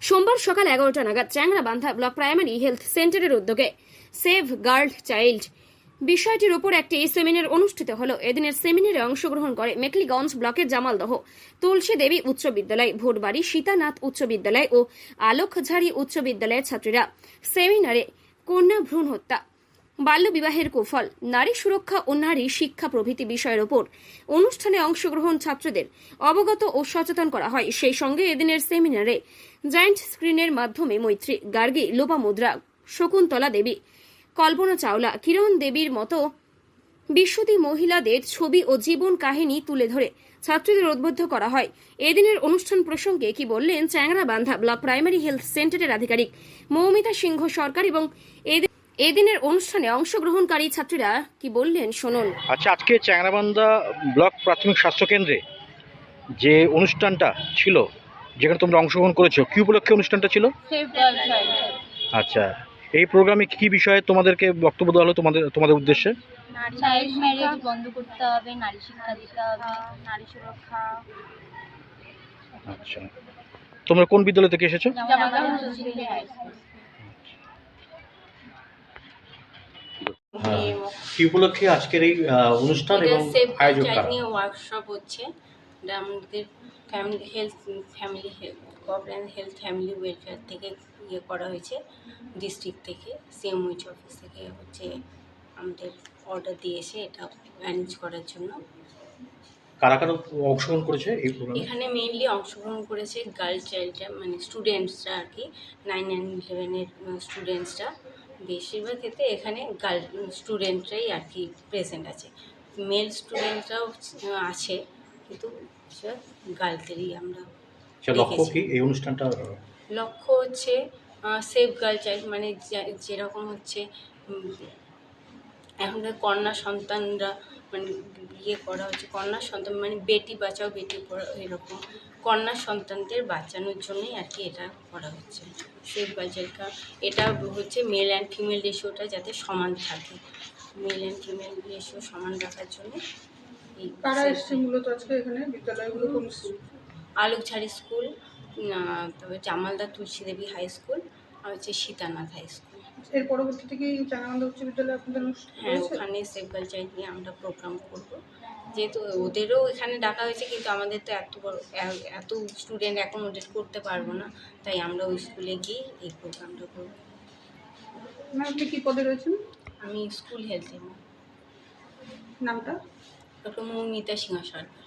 সোমবার সকাল এগারোটা নাগাদ চ্যাংরাবান্ধা ব্লক প্রাইমারি হেলথ সেন্টারের উদ্যোগে সেভ গার্ল চাইল্ড বিষয়টির উপর একটি সেমিনার অনুষ্ঠিত হলো। এদিনের সেমিনারে অংশগ্রহণ করে মেকলিগঞ্জ ব্লকের জামালদহ, তুলসী দেবী উচ্চ বিদ্যালয়, ভোটবাড়ি, সীতানাথ উচ্চ বিদ্যালয় ও আলোকঝাড়ি উচ্চ বিদ্যালয়ের ছাত্রীরা সেমিনারে কন্যা ভ্রূণ হত্যা বাল্যবিবাহের কুফল, নারী সুরক্ষা ও নারী শিক্ষা প্রভৃতি বিষয়ের ওপর অনুষ্ঠানে অংশগ্রহণ ছাত্রদের অবগত ও সচেতন করা হয়। সেই সঙ্গে এদিনের সেমিনারে জয়েন্ট স্ক্রিনের মাধ্যমে মৈত্রী, গার্গী লোপামুদ্রা শকুন্তলা দেবী, কল্পনা চাওলা, কিরণ দেবীর মতো বিশ্বদী মহিলাদের ছবি ও জীবন কাহিনী তুলে ধরে ছাত্রীদের উদ্বুদ্ধ করা হয়। এদিনের অনুষ্ঠান প্রসঙ্গে কি বললেন চ্যাংরাবান্ধা ব্লক প্রাইমারি হেলথ সেন্টারের আধিকারিক মৌমিতা সিংহ সরকার এবং এদি- এদিনের অনুষ্ঠানে অংশগ্রহণকারী ছাত্রীরা কি বললেন? শুনুন। আচ্ছা আজকে চ্যাংরাবান্ধা ব্লক প্রাথমিক স্বাস্থ্য কেন্দ্রে যে অনুষ্ঠানটা ছিল যেখানে তোমরা অংশগ্রহণ করেছ কি উপলক্ষে অনুষ্ঠানটা ছিল? আচ্ছা এই প্রোগ্রামে কি বিষয়ে তোমাদেরকে বক্তব্য দেওয়া হলো তোমাদের তোমাদের উদ্দেশ্যে? চাইল্ড ম্যারেজ বন্ধ করতে হবে নারী শিক্ষা দিতে হবে নারী সুরক্ষা। আচ্ছা। তোমরা কোন বিদ্যালয় থেকে এসেছ? কি উপলক্ষে আজকের এই অনুষ্ঠান সেভ আয়োজক চাইল্ড নিয়ে ওয়ার্কশপ হচ্ছে। আমাদের family health family health health family welfare থেকে ইয়ে করা হয়েছে ডিস্ট্রিক্ট থেকে সিএমওইচ অফিস থেকে হচ্ছে আমাদের অর্ডার দিয়েছে এটা ম্যানেজ করার জন্য। কারা কারা অংশগ্রহণ করেছে এই এখানে মেইনলি অংশগ্রহণ করেছে গার্ল চাইল্ডরা মানে স্টুডেন্টসরা আর কি নাইন নাইন ইলেভেনের স্টুডেন্টসরা বেশিরভাগ ক্ষেত্রে এখানে গার্ল স্টুডেন্টরাই আর কি প্রেজেন্ট আছে। মেল স্টুডেন্টরাও আছে কিন্তু গার্লদেরই আমরা আচ্ছা, লক্ষ্য কি এই অনুষ্ঠানটা? লক্ষ্য হচ্ছে সেফ গার্ল চাইল্ড মানে যেরকম হচ্ছে এখনকার কন্যা সন্তানরা মানে ইয়ে করা হচ্ছে কন্যা সন্তান মানে বেটি বাঁচাও বেটি পড়াও এরকম। কন্যা সন্তানদের বাঁচানোর জন্যই আর কি এটা করা হচ্ছে। সেফ চাইল্ড এটা হচ্ছে মেল অ্যান্ড ফিমেল রেশিওটা যাতে সমান থাকে। মেল অ্যান্ড ফিমেল রেশিও সমান রাখার জন্য কারা এসছে মূলত আজকে এখানে বিদ্যালয়গুলো কোন স্কুল আলোকঝাড়ি স্কুল তবে জামালদা তুলসী দেবী হাই স্কুল আর হচ্ছে সীতানাথ হাই স্কুল এর পরবর্তীতে কি চাঙ্গানন্দ উচ্চ বিদ্যালয়ে আপনাদের অনুষ্ঠান হ্যাঁ? ওখানে সেভ কালচার নিয়ে আমরা প্রোগ্রাম করব। যেহেতু ওদেরও এখানে ডাকা হয়েছে কিন্তু আমাদের তো এত বড় এত স্টুডেন্ট অ্যাকোমোডেট করতে পারব না। তাই আমরা ওই স্কুলে গিয়ে এই প্রোগ্রামটা করব। ম্যাম আপনি কি পদে রয়েছেন? আমি স্কুল হেলথে নামটা? ডক্টর মৌমিতা সিংহ সরকার।